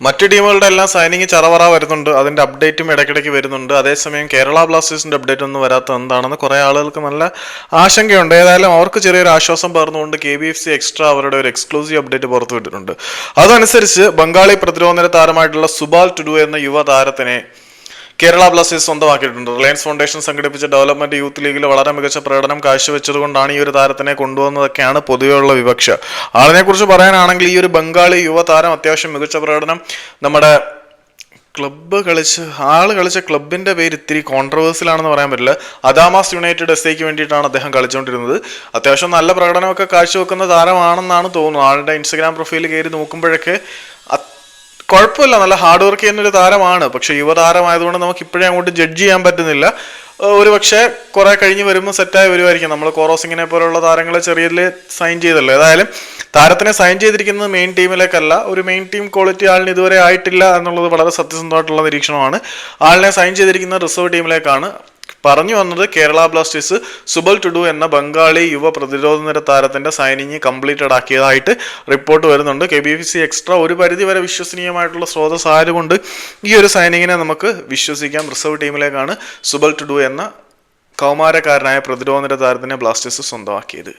മറ്റ് ടീമുകളുടെ എല്ലാം സൈനിങ് ചറവറ വരുന്നുണ്ട്. അതിന്റെ അപ്ഡേറ്റും ഇടയ്ക്കിടയ്ക്ക് വരുന്നുണ്ട്. അതേസമയം കേരള ബ്ലാസ്റ്റേഴ്സിന്റെ അപ്ഡേറ്റ് ഒന്നും വരാത്ത എന്താണെന്ന് കുറെ ആളുകൾക്ക് നല്ല ആശങ്കയുണ്ട്. ഏതായാലും അവർക്ക് ചെറിയൊരു ആശ്വാസം പകർന്നുകൊണ്ട് K B F C extra അവരുടെ ഒരു എക്സ്ക്ലൂസീവ് അപ്ഡേറ്റ് പുറത്തുവിട്ടിട്ടുണ്ട് അതനുസരിച്ച് ബംഗാളി പ്രതിരോധ താരമായിട്ടുള്ള സുബാൽ ടുഡു എന്ന യുവ താരത്തിനെ കേരള ബ്ലാസ്റ്റേഴ്സ് സ്വന്തമാക്കിയിട്ടുണ്ട്. റിലയൻസ് ഫൗണ്ടേഷൻ സംഘടിപ്പിച്ച ഡെവലപ്മെന്റ് യൂത്ത് ലീഗിൽ വളരെ മികച്ച പ്രകടനം കാഴ്ചവെച്ചതുകൊണ്ടാണ് ഈ ഒരു താരത്തിനെ കൊണ്ടുവന്നതൊക്കെയാണ് പൊതുവെയുള്ള വിവക്ഷ. ആളിനെ കുറിച്ച് പറയാനാണെങ്കിൽ ഈ ഒരു ബംഗാളി യുവതാരം അത്യാവശ്യം മികച്ച പ്രകടനം നമ്മുടെ ക്ലബ്ബ് കളിച്ച് ആൾ കളിച്ച ക്ലബിന്റെ പേര് ഇത്തിരി കോൺട്രവേഴ്സിലാണെന്ന് പറയാൻ പറ്റില്ല. അദാമാസ് യുണൈറ്റഡ് എസ് ഐക്ക് വേണ്ടിയിട്ടാണ് അദ്ദേഹം കളിച്ചുകൊണ്ടിരുന്നത്. അത്യാവശ്യം നല്ല പ്രകടനമൊക്കെ കാഴ്ചവെക്കുന്ന താരമാണെന്നാണ് തോന്നുന്നത്. ആളുടെ ഇൻസ്റ്റഗ്രാം പ്രൊഫൈൽ കയറി നോക്കുമ്പോഴൊക്കെ കുഴപ്പമില്ല നല്ല ഹാർഡ് വർക്ക് ചെയ്യുന്ന ഒരു താരമാണ്. പക്ഷെ യുവതാരമായതുകൊണ്ട് നമുക്ക് ഇപ്പോഴേ അങ്ങോട്ട് ജഡ്ജ് ചെയ്യാൻ പറ്റുന്നില്ല. ഒരു പക്ഷേ കുറെ കഴിഞ്ഞ് വരുമ്പോൾ സെറ്റായി വരുമായിരിക്കും നമ്മൾ കോറോസിങ്ങിനെ പോലുള്ള താരങ്ങളെ ചെറിയതിൽ സൈൻ ചെയ്തല്ലോ. ഏതായാലും താരത്തിനെ സൈൻ ചെയ്തിരിക്കുന്നത് മെയിൻ ടീമിലേക്കല്ല ഒരു മെയിൻ ടീം ക്വാളിറ്റി ആളിന് ഇതുവരെ ആയിട്ടില്ല എന്നുള്ളത് വളരെ സത്യസന്ധമായിട്ടുള്ള നിരീക്ഷണമാണ്. ആളിനെ സൈൻ ചെയ്തിരിക്കുന്നത് റിസർവ് ടീമിലേക്കാണ് പറഞ്ഞു വന്നത് കേരള ബ്ലാസ്റ്റേഴ്സ് സുബൽ ടുഡു എന്ന ബംഗാളി യുവ പ്രതിരോധ നിര താരത്തിന്റെ സൈനിങ് കംപ്ലീറ്റഡ് ആക്കിയതായിട്ട് റിപ്പോർട്ട് വരുന്നുണ്ട്. K B F C extra ഒരു പരിധി വരെ വിശ്വസനീയമായിട്ടുള്ള സ്രോതസ് ആയതുകൊണ്ട് ഈ ഒരു സൈനിങ്ങിനെ നമുക്ക് വിശ്വസിക്കാം. റിസർവ് ടീമിലേക്കാണ് സുബൽ ടുഡു എന്ന കൗമാരക്കാരനായ പ്രതിരോധ നിര താരത്തിനെ ബ്ലാസ്റ്റേഴ്സ് സ്വന്തമാക്കിയത്.